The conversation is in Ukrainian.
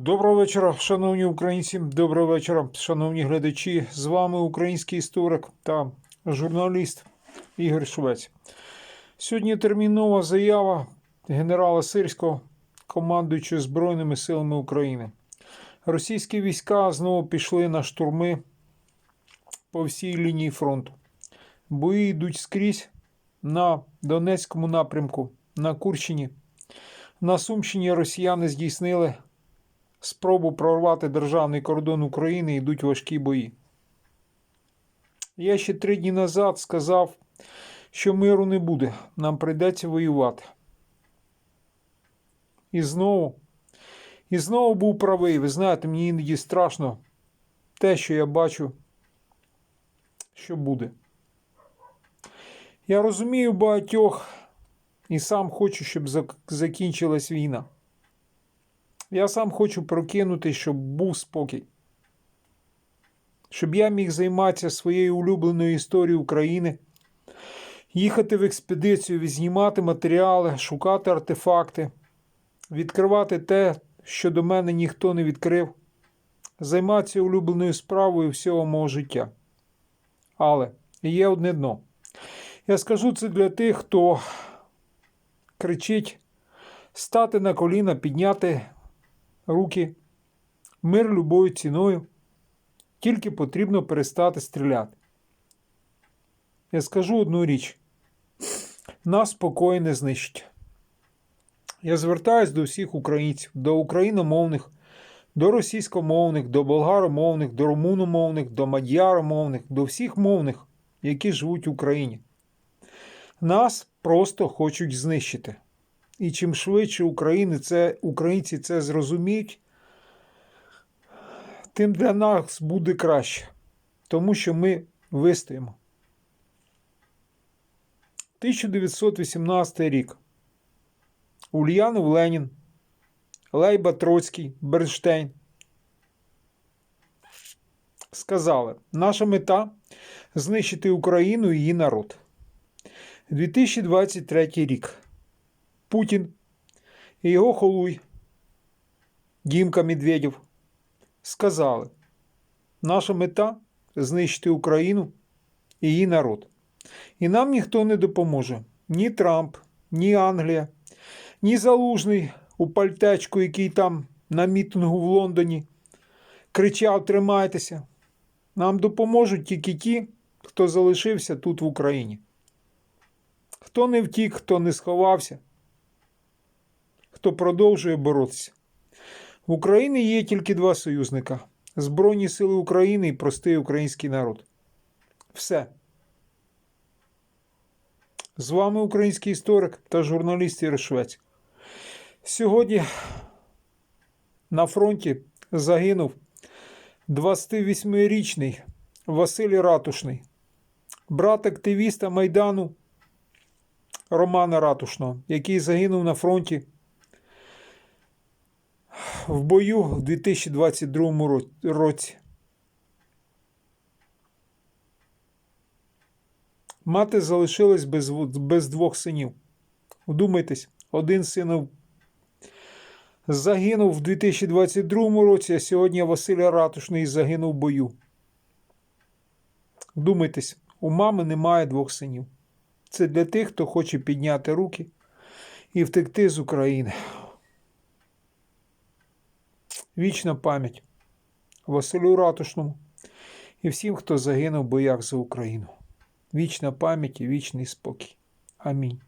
Доброго вечора, шановні українці. Доброго вечора, шановні глядачі. З вами український історик та журналіст Ігор Швець. Сьогодні термінова заява генерала Сирського, командуючого Збройними силами України. Російські війська знову пішли на штурми по всій лінії фронту. Бої йдуть скрізь на Донецькому напрямку, на Курщині. На Сумщині росіяни здійснили спробу прорвати державний кордон України йдуть важкі бої. Я ще три дні назад сказав, що миру не буде, нам прийдеться воювати. І знову, і знову був правий. Ви знаєте, мені іноді страшно те, що я бачу, що буде. Я розумію багатьох і сам хочу, щоб закінчилась війна. Я сам хочу прокинути, щоб був спокій. Щоб я міг займатися своєю улюбленою історією України, їхати в експедицію, відзнімати матеріали, шукати артефакти, відкривати те, що до мене ніхто не відкрив, займатися улюбленою справою всього мого життя. Але є одне дно. Я скажу це для тих, хто кричить стати на коліна, підняти руки, мир любою ціною, тільки потрібно перестати стріляти. Я скажу одну річ: нас спокою не знищить. Я звертаюсь до всіх українців, до україномовних, до російськомовних, до болгаромовних, до румуномовних, до мадяромовних, до всіх мовних, які живуть в Україні. Нас просто хочуть знищити. І чим швидше України це, українці це зрозуміють, тим для нас буде краще. Тому що ми вистоїмо. 1918 рік. Ульянов Ленін, Лейба Троцький, Бернштейн сказали: наша мета знищити Україну і її народ. 2023 рік. Путін і його холуй Дімка Медведєв сказали: наша мета знищити Україну і її народ. І нам ніхто не допоможе. Ні Трамп, ні Англія, ні Залужний у пальтечку, який там на мітингу в Лондоні кричав: Тримайтеся. Нам допоможуть тільки ті, хто залишився тут в Україні. Хто не втік, хто не сховався, хто продовжує боротися. В Україні є тільки два союзника: Збройні Сили України і простий український народ. Все. З вами український історик та журналіст Ігор Швець. Сьогодні на фронті загинув 28-річний Василь Ратушний, брат активіста Майдану Романа Ратушного, який загинув на фронті в бою в 2022 році. Мати залишилась без, без двох синів. Вдумайтесь, один син загинув в 2022 році, а сьогодні Василь Ратушний загинув в бою. Вдумайтесь, у мами немає двох синів. Це для тих, хто хоче підняти руки і втекти з України. Вічна пам'ять Василю Ратушному і всім, хто загинув в боях за Україну. Вічна пам'ять і вічний спокій. Амінь.